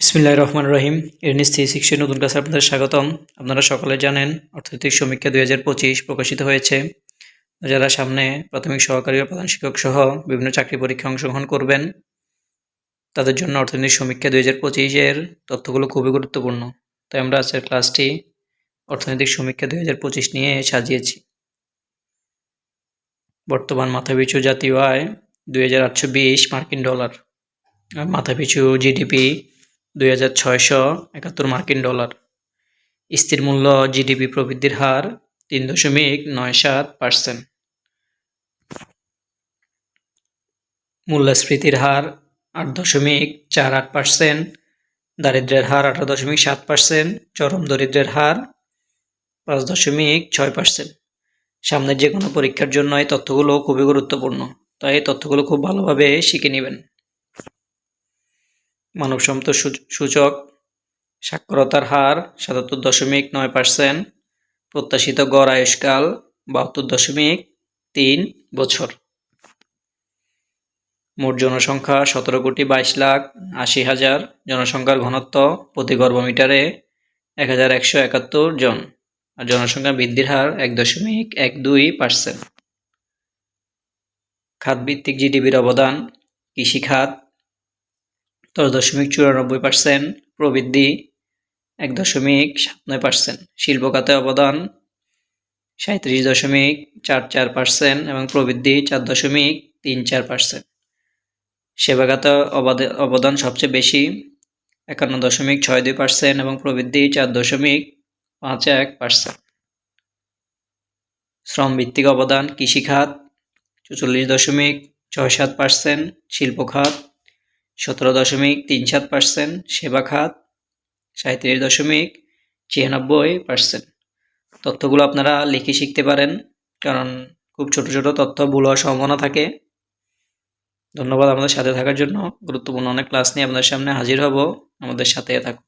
বিসমিল্লাহ রহমান রহিম। এরনিস থ্রি সিক্সটি নতুন ক্লাসে আপনাদের স্বাগতম। আপনারা সকলে জানেন অর্থনৈতিক সমীক্ষা দুই হাজার পঁচিশ প্রকাশিত হয়েছে। যারা সামনে প্রাথমিক সহকারী ও প্রধান শিক্ষক সহ বিভিন্ন চাকরি পরীক্ষায় অংশগ্রহণ করবেন, তাদের জন্য অর্থনৈতিক সমীক্ষা দুই হাজার পঁচিশের তথ্যগুলো খুবই গুরুত্বপূর্ণ। তাই আমরা আজকের ক্লাসটি অর্থনৈতিক সমীক্ষা দুই হাজার পঁচিশ নিয়ে সাজিয়েছি। বর্তমান মাথাপিছু জাতীয় আয় দুই হাজার আটশো বিশ মার্কিন ডলার। আর মাথাপিছু জিডিপি দুই হাজার ছয়শো একাত্তর মার্কিন ডলার। স্থির মূল্য জিডিপি প্রবৃদ্ধির হার তিন দশমিক নয় সাত পার্সেন্ট। মূল্যস্ফীতির হার আট দশমিক চার আট পার্সেন্ট। দারিদ্র্যের হার আঠারো দশমিক সাত পার্সেন্ট। চরম দরিদ্রের হার পাঁচ দশমিক ছয় পার্সেন্ট। সামনের যে কোনো পরীক্ষার জন্য এই তথ্যগুলো খুবই গুরুত্বপূর্ণ, তাই এই তথ্যগুলো খুব ভালোভাবে শিখে নেবেন। মানব সম্পদ সূচ- সূচক, সাক্ষরতার হার সাতাত্তর দশমিক নয় পার্সেন্ট, প্রত্যাশিত গড় আয়ুষ্কাল বাহাত্তর দশমিক তিন বছর। মোট জনসংখ্যা সতেরো কোটি বাইশ লাখ আশি হাজার। জনসংখ্যার ঘনত্ব প্রতি বর্গমিটারে এক হাজার একশো একাত্তর জন। আর জনসংখ্যা বৃদ্ধির হার এক দশমিক এক দুই পার্সেন্ট। খাতভিত্তিক জিডিপির অবদান কৃষিখাত দশ দশমিক চুরানব্বই পার্সেন্ট প্রবৃদ্ধি, এক দশমিক সাত নয় পার্সেন্ট শিল্প খাতে অবদান সাঁত্রিশ দশমিক চার চার পার্সেন্ট এবং প্রবৃদ্ধি চার দশমিক তিন চার পার্সেন্ট সেবা খাতে অবদান সবচেয়ে বেশি, একান্ন দশমিক ছয় দুই পার্সেন্ট এবং প্রবৃদ্ধি চার দশমিক পাঁচ এক পার্সেন্ট শ্রম ভিত্তিক অবদান কৃষিখাত চুচল্লিশ দশমিক ছয় সাত পার্সেন্ট শিল্প খাত সতেরো দশমিক তিন সাত পার্সেন্ট সেবা খাত সাঁত্রিশ দশমিক ছিয়ানব্বই পার্সেন্ট তথ্যগুলো আপনারা লিখে শিখতে পারেন, কারণ খুব ছোট ছোট তথ্য ভুল হওয়ার সম্ভাবনা থাকে। ধন্যবাদ আমাদের সাথে থাকার জন্য। গুরুত্বপূর্ণ অনেক ক্লাস নিয়ে আপনাদের সামনে হাজির হব। আমাদের সাথে থাকুন।